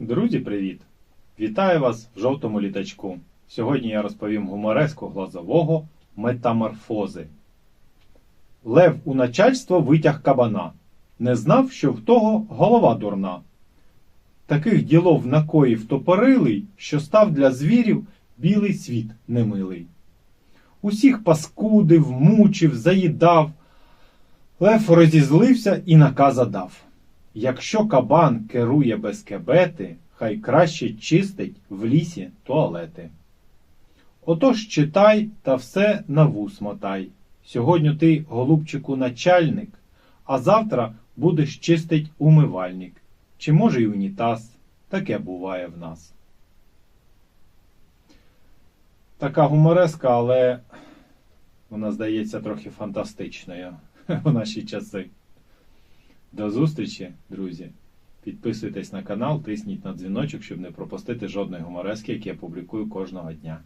Друзі, привіт! Вітаю вас в жовтому літачку. Сьогодні я розповім гумореску глазового метаморфози. Лев у начальство витяг кабана. Не знав, що в того голова дурна. Таких ділов накоїв топорилий, що став для звірів білий світ немилий. Усіх паскудив, мучив, заїдав. Лев розізлився і наказа дав. Якщо кабан керує без кебети, хай краще чистить в лісі туалети. Отож читай та все на вус мотай. Сьогодні ти, голубчику, начальник, а завтра будеш чистить умивальник. Чи може й унітаз, таке буває в нас. Така гумореска, але вона здається трохи фантастичною у наші часи. До зустрічі, друзі. Підписуйтесь на канал, тисніть на дзвіночок, щоб не пропустити жодної гуморески, які я публікую кожного дня.